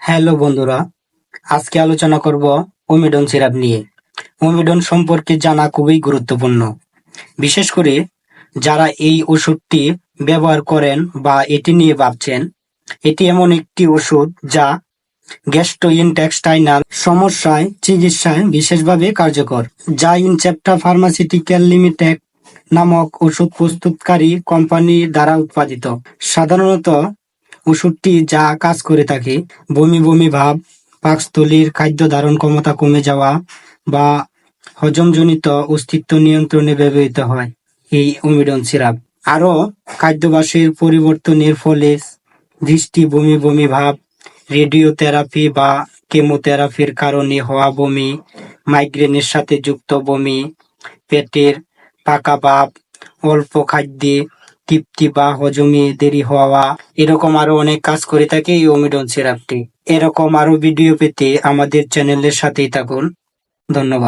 Hello বন্ধুরা, আজকে আলোচনা করব ওমিডন সিরাপ নিয়ে। ওমিডন সম্পর্কে জানা খুবই গুরুত্বপূর্ণ। বিশেষ করে যারা এই ওষুধটি ব্যবহার করেন বা এটি নিয়ে ভাবছেন, এটি এমন একটি ওষুধ যা গ্যাস্ট্রোইনটেক্সটাইনাল সমস্যায় চিকিৎসায় বিশেষভাবে কার্যকর। যা ইনচেপ্টা ফার্মাসিউটিক্যাল লিমিটেড নামক ওষুধ প্রস্তুতকারী কোম্পানি দ্বারা উৎপাদিত। সাধারণত ওষুধটি যা কাজ করে থাকে, বমি বমি ভাব, পাকস্থলীর খাদ্য ধারণ ক্ষমতা কমে যাওয়া বা হজমজনিত অস্তিত্ব নিয়ন্ত্রণে ব্যবহৃত হয়। এই ওমিডন সিরাপ। আরও খাদ্যাভ্যাসের পরিবর্তনের ফলে দৃষ্টি, বমি বমি ভাব, রেডিওথেরাপি বা কেমোথেরাপির কারণে হওয়া বমি, মাইগ্রেনের সাথে যুক্ত বমি, পেটের পাকা ভাব, অল্প খাদ্যে তৃপ্তি বা হজমে দেরি হওয়া, এরকম আরও অনেক কাজ করে থাকে এই ওমিডন সিরাপটি এরকম আরও ভিডিও পেতে আমাদের চ্যানেলের সাথেই থাকুন। ধন্যবাদ।